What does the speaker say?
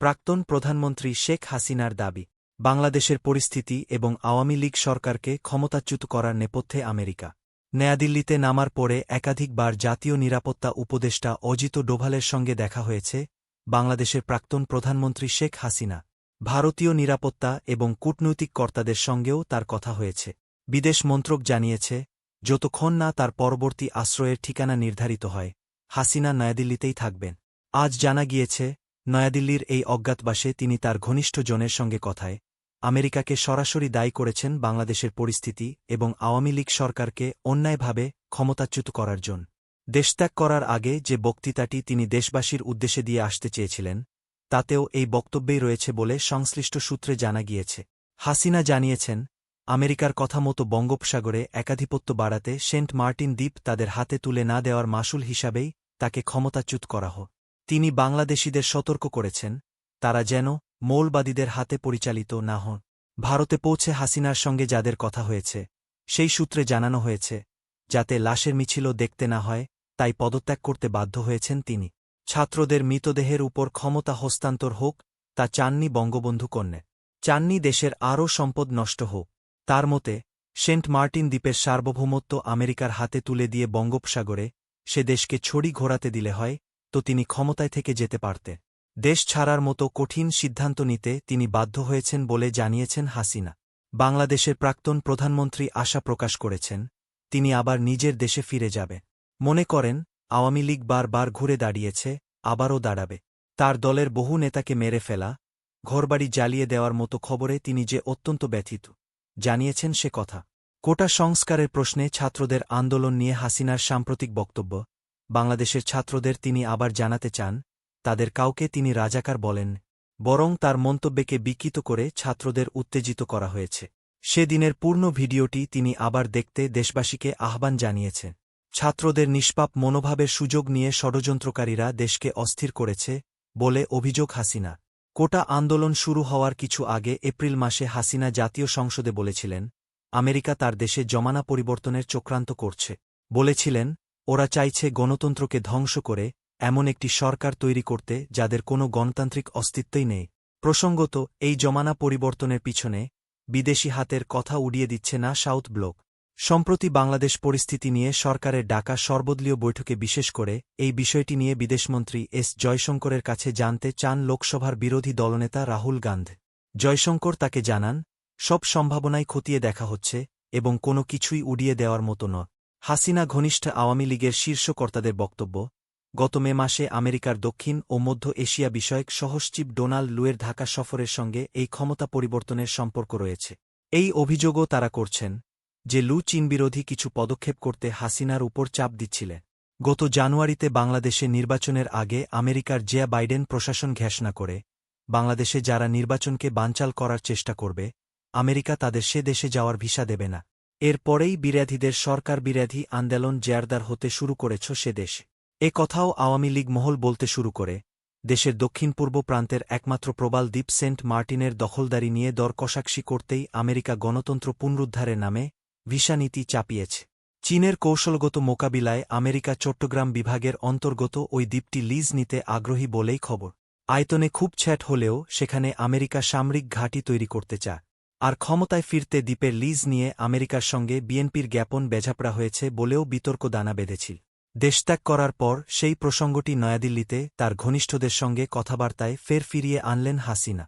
প্রাক্তন প্রধানমন্ত্রী শেখ হাসিনার দাবি, বাংলাদেশের পরিস্থিতি এবং আওয়ামী লীগ সরকারকে ক্ষমতাচ্যুত করার নেপথ্যে আমেরিকা। নয়াদিল্লিতে নামার পরে একাধিকবার জাতীয় নিরাপত্তা উপদেষ্টা অজিত ডোভালের সঙ্গে দেখা হয়েছে, বাংলাদেশের প্রাক্তন প্রধানমন্ত্রী শেখ হাসিনা। ভারতীয় নিরাপত্তা এবং কূটনৈতিক কর্তাদের সঙ্গেও তার কথা হয়েছে। বিদেশ মন্ত্রক জানিয়েছে, যতক্ষণ না তার পরবর্তী আশ্রয়ের ঠিকানা নির্ধারিত হয়, হাসিনা নয়াদিল্লিতেই থাকবেন। আজ জানা গিয়েছে নয়াদিল্লির এই অজ্ঞাতবাসে তিনি তার ঘনিষ্ঠ জনের সঙ্গে কথায়, আমেরিকাকে সরাসরি দায়ী করেছেন বাংলাদেশের পরিস্থিতি এবং আওয়ামী লীগ সরকারকে অন্যায়ভাবে ক্ষমতাচ্যুত করার জন্য। দেশত্যাগ করার আগে যে বক্তৃতাটি তিনি দেশবাসীর উদ্দেশ্যে দিয়ে আসতে চেয়েছিলেন, তাতেও এই বক্তব্যেই রয়েছে বলে সংশ্লিষ্ট সূত্রে জানা গিয়েছে। হাসিনা জানিয়েছেন, আমেরিকার কথা মতো বঙ্গোপসাগরে একাধিপত্য বাড়াতে সেন্ট মার্টিন দ্বীপ তাদের হাতে তুলে না দেওয়ার মাসুল হিসাবেই তাকে ক্ষমতাচ্যুত করা হোক। তিনি বাংলাদেশিদের সতর্ক করেছেন, তারা যেন মৌলবাদীদের হাতে পরিচালিত না হন। ভারতে পৌঁছে হাসিনার সঙ্গে যাদের কথা হয়েছে, সেই সূত্রে জানানো হয়েছে, যাতে লাশের মিছিলও দেখতে না হয়, তাই পদত্যাগ করতে বাধ্য হয়েছেন তিনি। ছাত্রদের মৃতদেহের উপর ক্ষমতা হস্তান্তর হোক, তা চাননি বঙ্গবন্ধু কন্যে। চাননি দেশের আরও সম্পদ নষ্ট হোক। তার মতে, সেন্ট মার্টিন দ্বীপের সার্বভৌমত্ব আমেরিকার হাতে তুলে দিয়ে বঙ্গোপসাগরে সে দেশকে ছড়ি ঘোরাতে দিলে হয় তো তিনি ক্ষমতায় থেকে যেতে পারতে। দেশ ছাড়ার মতো কঠিন সিদ্ধান্ত নিতে তিনি বাধ্য হয়েছেন বলে জানিয়েছেন হাসিনা। বাংলাদেশের প্রাক্তন প্রধানমন্ত্রী আশা প্রকাশ করেছেন, তিনি আবার নিজের দেশে ফিরে যাবে। মনে করেন, আওয়ামী লীগ বারবার ঘুরে দাঁড়িয়েছে, আবারও দাঁড়াবে। তার দলের বহু নেতাকে মেরে ফেলা, ঘরবাড়ি জ্বালিয়ে দেওয়ার মতো খবরে তিনি যে অত্যন্ত ব্যথিত, জানিয়েছেন সে কথা। কোটা সংস্কারের প্রশ্নে ছাত্রদের আন্দোলন নিয়ে হাসিনার সাম্প্রতিক বক্তব্য বাংলাদেশের ছাত্রদের তিনি আবার জানাতে চান, তাদের কাউকে তিনি রাজাকার বলেন, বরং তার মন্তব্যকে বিকৃত করে ছাত্রদের উত্তেজিত করা হয়েছে। সেদিনের পূর্ণ ভিডিওটি তিনি আবার দেখতে দেশবাসীকে আহ্বান জানিয়েছেন ছাত্রদের নিষ্পাপ মনোভাবের সুযোগ নিয়ে ষড়যন্ত্রকারীরা দেশকে অস্থির করেছে, বলে অভিযোগ হাসিনা। কোটা আন্দোলন শুরু হওয়ার কিছু আগে এপ্রিল মাসে হাসিনা জাতীয় সংসদে বলেছিলেন, আমেরিকা তার দেশে জমানা পরিবর্তনের চক্রান্ত করছে। বলেছিলেন ওরা চাইছে গণতন্ত্রকে ধ্বংস করে এমন একটি সরকার তৈরি করতে যাদের কোনো গণতান্ত্রিক অস্তিত্বই নেই। প্রসঙ্গত, এই জমানা পরিবর্তনের পিছনে বিদেশি হাতের কথা উড়িয়ে দিচ্ছে না সাউথ ব্লক। সম্প্রতি বাংলাদেশ পরিস্থিতি নিয়ে সরকারের ডাকা সর্বদলীয় বৈঠকে বিশেষ করে এই বিষয়টি নিয়ে বিদেশমন্ত্রী এস জয়শঙ্করের কাছে জানতে চান লোকসভার বিরোধী দলনেতা রাহুল গান্ধী। জয়শঙ্কর তাকে জানান, সব সম্ভাবনাই খতিয়ে দেখা হচ্ছে এবং কোনো কিছুই উড়িয়ে দেওয়ার মতো নয়। হাসিনা ঘনিষ্ঠ আওয়ামী লীগের শীর্ষ কর্তাদের বক্তব্য, গত মে মাসে আমেরিকার দক্ষিণ ও মধ্য এশিয়া বিষয়ক সহসচিব ডোনাল্ড লুয়ের ঢাকা সফরের সঙ্গে এই ক্ষমতা পরিবর্তনের সম্পর্ক রয়েছে। এই অভিযোগও তারা করছেন যে লু চীনবিরোধী কিছু পদক্ষেপ করতে হাসিনার উপর চাপ দিচ্ছিলেন গত জানুয়ারিতে বাংলাদেশে নির্বাচনের আগে আমেরিকার জিয়া বাইডেন প্রশাসন ঘোষণা করে, বাংলাদেশে যারা নির্বাচনকে বানচাল করার চেষ্টা করবে, আমেরিকা তাদের সে দেশে যাওয়ার ভিসা দেবে না। এর পরেই বিরোধীদের সরকার বিরোধী আন্দোলন জেয়ারদার হতে শুরু করেছ সে দেশে। এ কথাও আওয়ামী লীগ মহল বলতে শুরু করে, দেশের দক্ষিণ পূর্ব প্রান্তের একমাত্র প্রবাল দ্বীপ সেন্ট মার্টিনের দখলদারি নিয়ে দর কষাকষি করতেই আমেরিকা গণতন্ত্র পুনরুদ্ধারের নামে ভিসা নীতি চাপিয়েছে। চীনের কৌশলগত মোকাবিলায় আমেরিকা চট্টগ্রাম বিভাগের অন্তর্গত ওই দ্বীপটি লিজ নিতে আগ্রহী বলেই খবর। আয়তনে খুব ছ্যাট হলেও সেখানে আমেরিকা সামরিক ঘাঁটি তৈরি করতে চায়। আর ক্ষমতায় ফিরতে দ্বীপের লিজ নিয়ে আমেরিকার সঙ্গে বিএনপির জ্ঞাপন বেঝাপড়া হয়েছে বলেও বিতর্ক দানা বেঁধেছিল দেশত্যাগ করার পর সেই প্রসঙ্গটি নয়াদিল্লিতে তার ঘনিষ্ঠদের সঙ্গে কথাবার্তায় ফের ফিরিয়ে আনলেন হাসিনা।